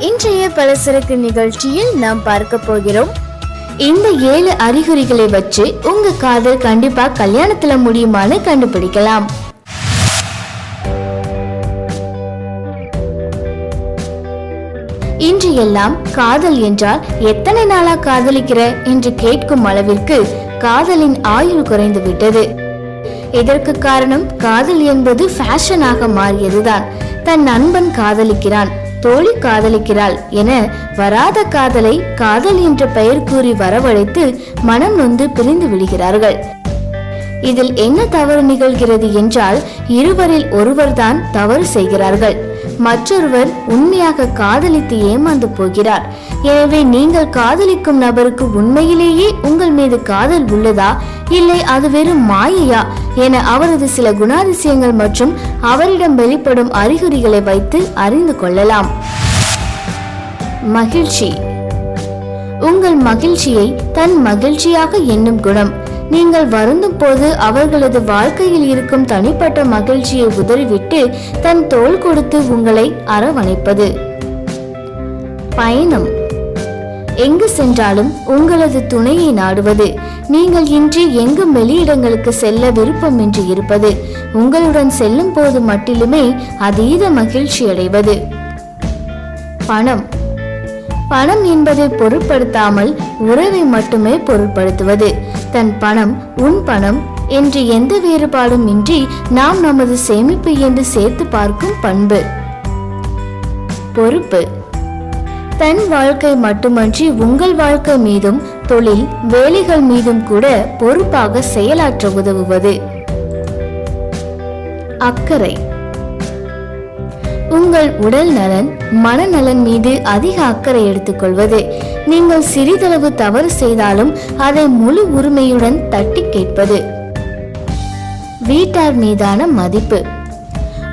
இன்றைய பலசரக்கு நிகழ்ச்சியில் நாம் பார்க்க போகிறோம். இந்த ஏழு அறிகுறிகளை வச்சு உங்க காதல் கண்டிப்பா கல்யாணத்துல முடியுமான்னு கண்டுபிடிக்கலாம். இன்று எல்லாம் காதல் என்றால் எத்தனை நாளா காதலிக்கிற என்று கேட்கும் அளவிற்கு காதலின் ஆயுள் குறைந்து விட்டது. இதற்கு காரணம் காதல் என்பது ஃபேஷனாக மாறியதுதான். தன் நண்பன் காதலிக்கிறான். தோழி காதலிக்கிறாள் என வராத காதலை காதல் என்ற பெயர் கூறி வரவழைத்து மனம் நொந்து பிரிந்து விடுகிறார்கள். இதில் என்ன தவறு நிகழ்கிறது என்றால் இருவரில் ஒருவர்தான் தவறு செய்கிறார்கள். மற்றொருவர் உண்மையாக காதலித்து ஏமாந்து போகிறார். எனவே நீங்கள் காதலிக்கும் நபருக்கு உண்மையிலேயே உங்கள் மீது காதல் உள்ளதா? இல்லை அது வெறும் மாயையா? என அவரது சில குணாதிசயங்கள் மற்றும் அவரிடம் வெளிப்படும் அறிகுறிகளை வைத்து அறிந்து கொள்ளலாம். மகிழ்ச்சி. உங்கள் மகிழ்ச்சியை தன் மகிழ்ச்சியாக எண்ணும் குணம். நீங்கள் வருந்தும் போது அவர்களது வாழ்க்கையில் இருக்கும் தனிப்பட்ட மகிழ்ச்சியை உதறிவிட்டு தன் தோல் கொடுத்து உங்களை அரவணைப்பது. பயணம். எங்கு சென்றாலும் உங்களது துணையை நாடுவது. நீங்கள் இன்று எங்கும் வெளியிடங்களுக்கு செல்ல விருப்பம் என்று இருப்பது. உங்களுடன் செல்லும் போது மட்டிலுமே அதீத மகிழ்ச்சி அடைவது பணம். பணம் என்பதை பொருட்படுத்தாமல் உறவை மட்டுமே பொருட்படுத்துவது. தன் பணம் உன் பணம் என்று எந்த வேறுபாடும் இன்றி நாம் நமது சேமிப்பு என்று சேர்த்து பார்க்கும் பண்பு. பொறுப்பு. தன் வாழ்க்கை மட்டுமன்றி உங்கள் வாழ்க்கை மீதும் தொழில் வேலைகள் மீதும் கூட பொறுப்பாக செயலாற்ற உதவுவது. அக்கறை. உங்கள் உடல் நலன் மனநலன் மீது அதிக அக்கறை எடுத்துக்கொள்வது. நீங்கள் சிறிதளவு தவறு செய்தாலும் அதை முழு உரிமையுடன் தட்டி கேட்பது. வீட்டார் மீதான மதிப்பு.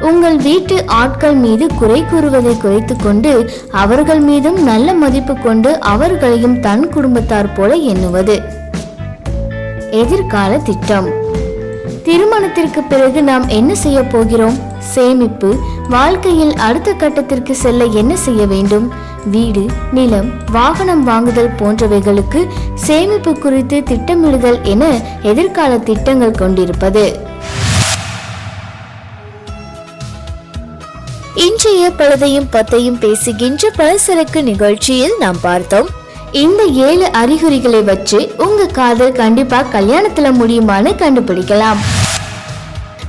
உங்கள் வீட்டு ஆட்கள் மீது குறை கூறுவதை குறைத்து கொண்டு அவர்கள் மீதும் நல்ல மதிப்பு கொண்டு அவர்களையும் தன் குடும்பத்தார் போல எண்ணுவது. எதிர்கால திட்டம். திருமணத்திற்கு பிறகு நாம் என்ன செய்ய போகிறோம்? சேமிப்பு வாழ்க்கையில் அடுத்த கட்டத்திற்கு செல்ல என்ன செய்ய வேண்டும்? வீடு நிலம் வாகனம் வாங்குதல் போன்றவைகளுக்கு சேமிப்பு குறித்து திட்டமிடுதல் என எதிர்கால திட்டங்கள் கொண்டிருப்பது. இன்றைய பழுதையும் பத்தையும் பேசுகின்ற பலசரக்கு நிகழ்ச்சியில் நாம் பார்த்தோம். இந்த ஏழு அறிகுறிகளை வச்சு உங்க காதல் கண்டிப்பா கல்யாணத்துல முடியுமான்னு கண்டுபிடிக்கலாம்.